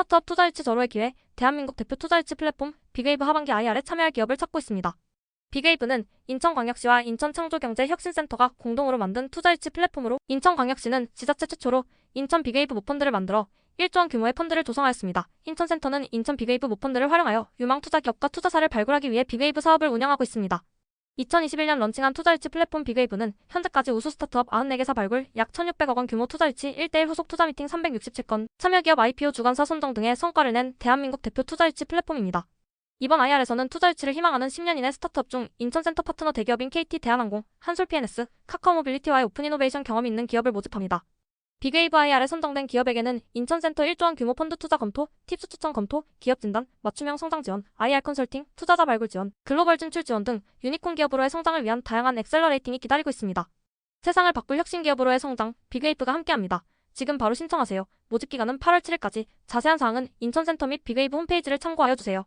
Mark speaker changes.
Speaker 1: 스타트업 투자일치 절호의 기회, 대한민국 대표 투자일치 플랫폼 빅웨이브 하반기 IR에 참여할 기업을 찾고 있습니다. 빅웨이브는 인천광역시와 인천창조경제혁신센터가 공동으로 만든 투자일치 플랫폼으로 인천광역시는 지자체 최초로 인천 빅웨이브 모펀드를 만들어 1조 원 규모의 펀드를 조성하였습니다. 인천센터는 인천 빅웨이브 모펀드를 활용하여 유망 투자 기업과 투자사를 발굴하기 위해 빅웨이브 사업을 운영하고 있습니다. 2021년 런칭한 투자일치 플랫폼 빅웨이브는 현재까지 우수 스타트업 94개사 발굴, 약 1,600억 원 규모 투자일치 1대1 후속 투자 미팅 367건, 참여기업 IPO 주관사 선정 등의 성과를 낸 대한민국 대표 투자일치 플랫폼입니다. 이번 IR에서는 투자일치를 희망하는 10년 이내 스타트업 중 인천센터 파트너 대기업인 KT 대한항공, 한솔 PNS, 카카오모빌리티와의 오픈이노베이션 경험이 있는 기업을 모집합니다. 빅웨이브 IR에 선정된 기업에게는 인천센터 1조 원 규모 펀드 투자 검토, 팁스 추천 검토, 기업 진단, 맞춤형 성장 지원, IR 컨설팅, 투자자 발굴 지원, 글로벌 진출 지원 등 유니콘 기업으로의 성장을 위한 다양한 엑셀러레이팅이 기다리고 있습니다. 세상을 바꿀 혁신 기업으로의 성장, 빅웨이브가 함께합니다. 지금 바로 신청하세요. 모집 기간은 8월 7일까지. 자세한 사항은 인천센터 및 빅웨이브 홈페이지를 참고하여 주세요.